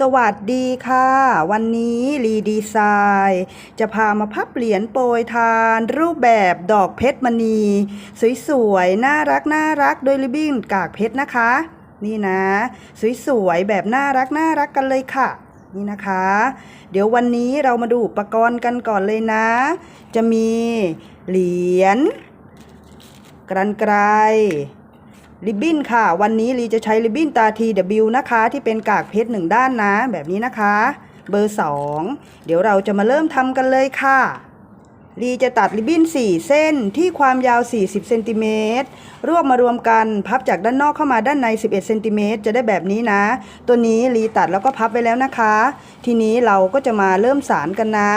สวัสดีค่ะ วันนี้รีดีไซน์จะพามาพับเหรียญโปรยทาน รูปแบบดอกเพชรมณี สวยๆ น่ารักน่ารักโดยริบบิ้นกากเพชรนะคะ นี่นะ สวยๆ แบบน่ารักน่ารักกันเลยค่ะ นี่นะคะ เดี๋ยววันนี้เรามาดูอุปกรณ์กันก่อนเลยนะ จะมีเหรียญกรันไกร ริบบิ้นค่ะ วันนี้ลีจะใช้ริบบิ้นตา TW นะคะ ที่เป็นกากเพชรหนึ่งด้านนะ แบบนี้นะคะ เบอร์ 2 เดี๋ยวเราจะมาเริ่มทำกันเลยค่ะลีจะตัดริบบิ้น 4 เส้นที่ความยาว 40เซนติเมตรรวบมารวมกันพับจากด้านนอกเข้ามาด้านใน 11เซนติเมตรจะได้แบบนี้นะ ตัวนี้ลีตัดแล้วก็พับไว้แล้วนะคะ ทีนี้เราก็จะมาเริ่มสารกันนะ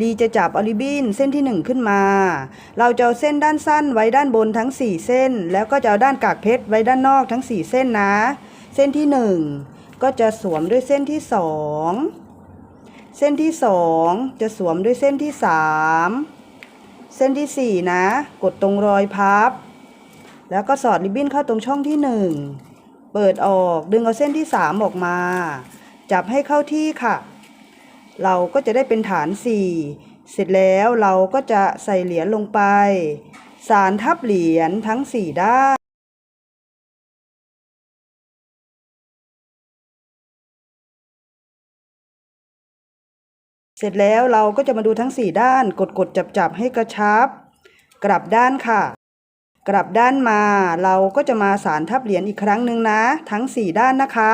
ลีจะจับอลิบินเส้นที่ 1 ขึ้นมา เราจะเอาเส้นด้านสั้นไว้ด้านบนทั้ง 4 เส้น แล้วก็จะเอาด้านกากเพชรไว้ด้านนอกทั้ง 4 เส้นนะ เส้นที่ 1 ก็จะสวมด้วยเส้นที่ 2 เส้นที่ 2 จะสวมด้วยเส้นที่ 3 เส้นที่ 4 นะ กดตรงรอยพับ แล้วก็สอดริบบิ้นเข้าตรงช่องที่ 1 เปิดออกดึงเอาเส้นที่ 3 ออกมา จับให้เข้าที่ค่ะ เราก็จะได้เป็นฐาน 4 เสร็จแล้วเราก็จะใส่เหรียญลงไป สารทับเหรียญทั้ง 4 ด้านเสร็จแล้วเราก็จะมาดูทั้ง 4 ด้าน กดกดจับจับให้กระชับ กลับด้านค่ะ กลับด้านมา เราก็จะมาสารทับเหรียญอีกครั้งหนึ่งนะ ทั้ง 4 ด้านนะคะ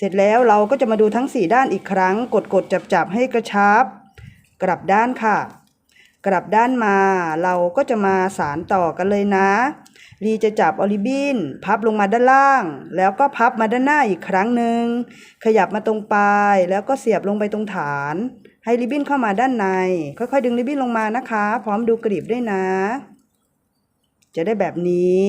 เสร็จแล้วเราก็จะมาดูทั้ง 4 ด้านอีกครั้ง กดกดจับจับให้กระชับ กลับด้านค่ะ กลับด้านมา เราก็จะมาสารต่อกันเลยนะรีจะจับออลิบินพับลงมาด้านล่าง แล้วก็พับมาด้านหน้าอีกครั้งหนึ่งขยับมาตรงปลายแล้วก็เสียบลงไปตรงฐาน ให้ริบบิ้นเข้ามาด้านใน ค่อยๆ ดึงริบบิ้นลงมานะคะ พร้อมดูกลีบด้วยนะ จะได้แบบนี้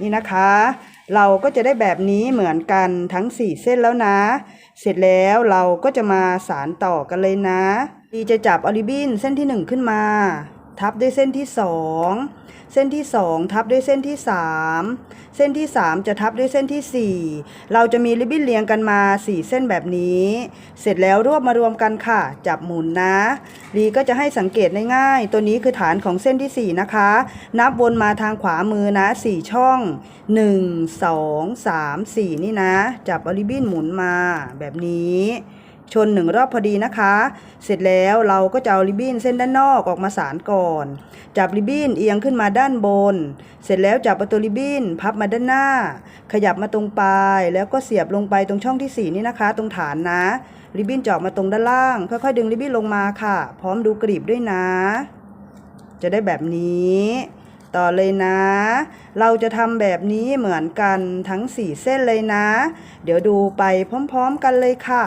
นี่นะคะ เราก็จะได้แบบนี้เหมือนกันทั้ง 4 เส้นแล้วนะ เสร็จแล้วเราก็จะมาสารต่อกันเลยนะดีจะจับออลิบินเส้นที่ 1 ขึ้นมา ทับด้วยเส้นที่ 2 เส้นที่ 2 ทับด้วยเส้นที่ 3 เส้นที่ 3 จะทับด้วยเส้นที่ 4 เราจะมีริบบิ้นเรียงกันมา 4 เส้นแบบนี้ เสร็จแล้วรวบมารวมกันค่ะ จับหมุนนะรีก็จะให้สังเกตง่ายๆตัวนี้คือฐานของเส้นที่ 4 นะคะ นับวนมาทางขวามือนะ 4 ช่อง 1 2 3 4 นี่นะ จับอลิบบิ้นหมุนมาแบบนี้ ชนหนึ่งรอบพอดีนะคะ เสร็จแล้วเราก็จะเอาริบบิ้นเส้นด้านนอกออกมาสารก่อน จับริบบิ้นเอียงขึ้นมาด้านบน เสร็จแล้วจับประตูริบบิ้นพับมาด้านหน้า ขยับมาตรงปลายแล้วก็เสียบลงไปตรงช่องที่ 4 นี่นะคะ ตรงฐานนะ ริบบิ้นจาะมาตรงด้านล่าง ค่อยๆดึงริบบิ้นลงมาค่ะ พร้อมดูกรีบด้วยนะ จะได้แบบนี้ต่อเลยนะ เราจะทำแบบนี้เหมือนกันทั้ง 4 เส้นเลยนะ เดี๋ยวดูไปพร้อมๆกันเลยค่ะ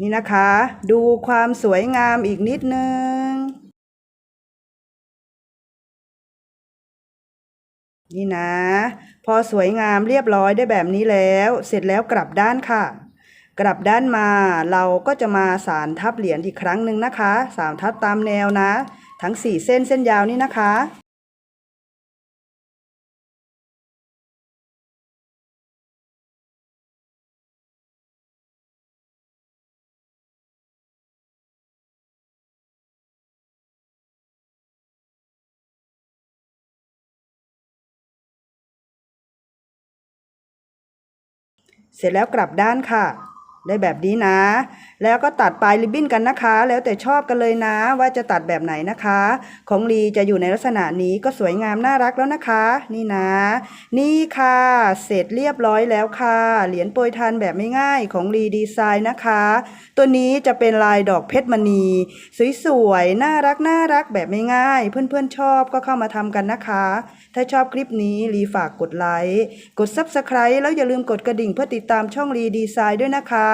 นี่นะคะ ดูความสวยงามอีกนิดนึง นี่นะ พอสวยงามเรียบร้อยได้แบบนี้แล้ว เสร็จแล้วกลับด้านค่ะ กลับด้านมาเราก็จะมาสารทับเหรียญอีกครั้งหนึ่งนะคะ สามทับตามแนวนะ ทั้ง4เส้นเส้นยาวนี่นะคะ เสร็จแล้วกลับด้านค่ะ ได้แบบนี้นะ แล้วก็ตัดปลายริบบิ้นกันนะคะ แล้วแต่ชอบกันเลยนะ ว่าจะตัดแบบไหนนะคะ ของลีจะอยู่ในลักษณะนี้ก็สวยงามน่ารักแล้วนะคะ นี่นะ นี่ค่ะ เสร็จเรียบร้อยแล้วค่ะ เหรียญโปรยทานแบบไม่ง่ายของลีดีไซน์นะคะ ตัวนี้จะเป็นลายดอกเพชรมณี สวยๆน่ารักน่ารักแบบไม่ง่าย เพื่อนๆชอบก็เข้ามาทำกันนะคะ ถ้าชอบคลิปนี้ลีฝากกดไลค์กด Subscribe แล้วอย่าลืมกดกระดิ่งเพื่อติดตามช่องลีดีไซน์ด้วยนะคะ